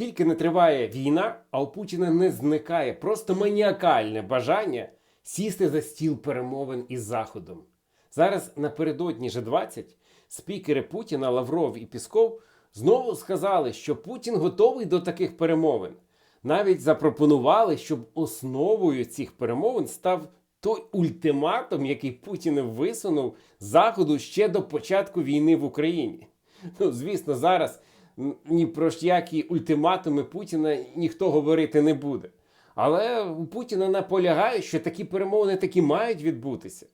Скільки не триває війна, а у Путіна не зникає просто маніакальне бажання сісти за стіл перемовин із Заходом. Зараз напередодні G20 спікери Путіна Лавров і Пісков знову сказали, що Путін готовий до таких перемовин. Навіть запропонували, щоб основою цих перемовин став той ультиматум, який Путін висунув Заходу ще до початку війни в Україні. Ну, звісно, зараз ні про ж які ультиматуми Путіна ніхто говорити не буде. Але у Путіна наполягають, що такі перемовини таки мають відбутися.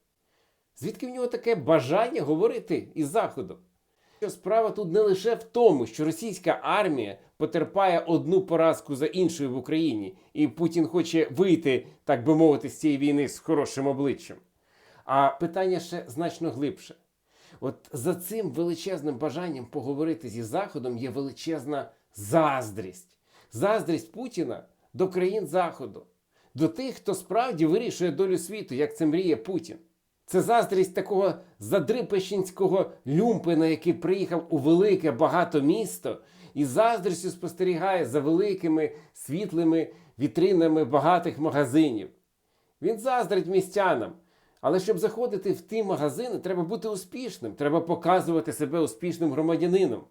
Звідки в нього таке бажання говорити із Заходом? Що справа тут не лише в тому, що російська армія потерпає одну поразку за іншою в Україні, і Путін хоче вийти, так би мовити, з цієї війни з хорошим обличчям. А питання ще значно глибше. От за цим величезним бажанням поговорити зі Заходом є величезна заздрість. Заздрість Путіна до країн Заходу, до тих, хто справді вирішує долю світу, як це мріє Путін. Це заздрість такого задрипещенського люмпина, який приїхав у велике багато місто і заздрістю спостерігає за великими світлими вітринами багатих магазинів. Він заздрить містянам. Але щоб заходити в ті магазини, треба бути успішним, треба показувати себе успішним громадянином.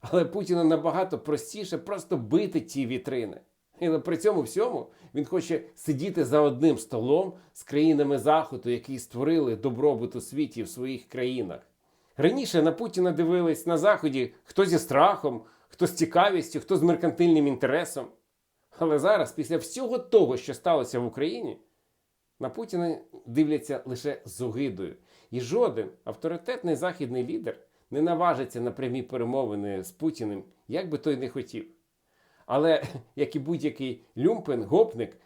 Але Путіну набагато простіше просто бити ті вітрини. І при цьому всьому він хоче сидіти за одним столом з країнами Заходу, які створили добробут у світі в своїх країнах. Раніше на Путіна дивились на Заході хто зі страхом, хто з цікавістю, хто з меркантильним інтересом. Але зараз, після всього того, що сталося в Україні, на Путіна дивляться лише з огидою. І жоден авторитетний західний лідер не наважиться на прямі перемовини з Путіним, як би той не хотів. Але, як і будь-який люмпен, гопник,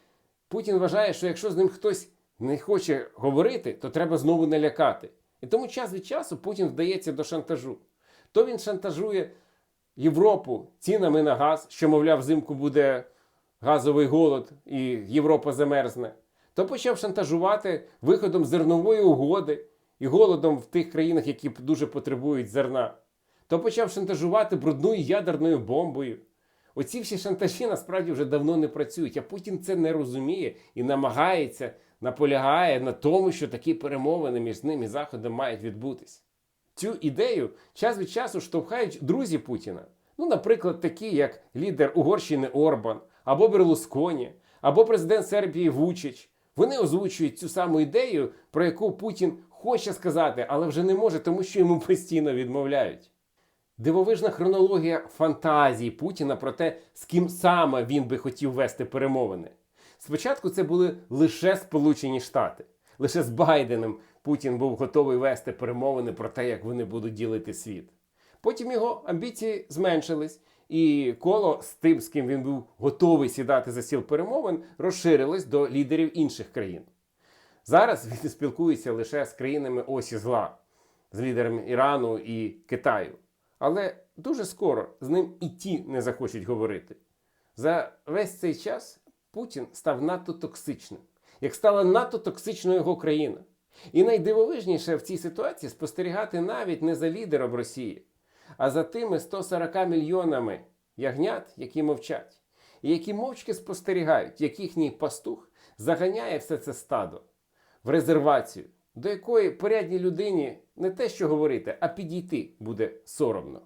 Путін вважає, що якщо з ним хтось не хоче говорити, то треба знову налякати. І тому час від часу Путін вдається до шантажу. То він шантажує Європу цінами на газ, що, мовляв, взимку буде газовий голод і Європа замерзне, то почав шантажувати виходом зернової угоди і голодом в тих країнах, які дуже потребують зерна, то почав шантажувати брудною ядерною бомбою. Оці всі шантажі насправді вже давно не працюють, а Путін це не розуміє і намагається, наполягає на тому, що такі перемовини між ним і Заходом мають відбутись. Цю ідею час від часу штовхають друзі Путіна. Ну, наприклад, такі, як лідер Угорщини Орбан, або Берлусконі, або президент Сербії Вучич. Вони озвучують цю саму ідею, про яку Путін хоче сказати, але вже не може, тому що йому постійно відмовляють. Дивовижна хронологія фантазії Путіна про те, з ким саме він би хотів вести перемовини. Спочатку це були лише Сполучені Штати. Лише з Байденом Путін був готовий вести перемовини про те, як вони будуть ділити світ. Потім його амбіції зменшились, і коло з тим, з ким він був готовий сідати за стіл перемовин, розширилось до лідерів інших країн. Зараз він спілкується лише з країнами осі зла, з лідерами Ірану і Китаю. Але дуже скоро з ним і ті не захочуть говорити. За весь цей час Путін став надто токсичним, як стала надто токсичною його країна. І найдивовижніше в цій ситуації спостерігати навіть не за лідером Росії, а за тими 140 мільйонами ягнят, які мовчать, і які мовчки спостерігають, як їхній пастух заганяє все це стадо в резервацію, до якої порядній людині не те, що говорити, а підійти буде соромно.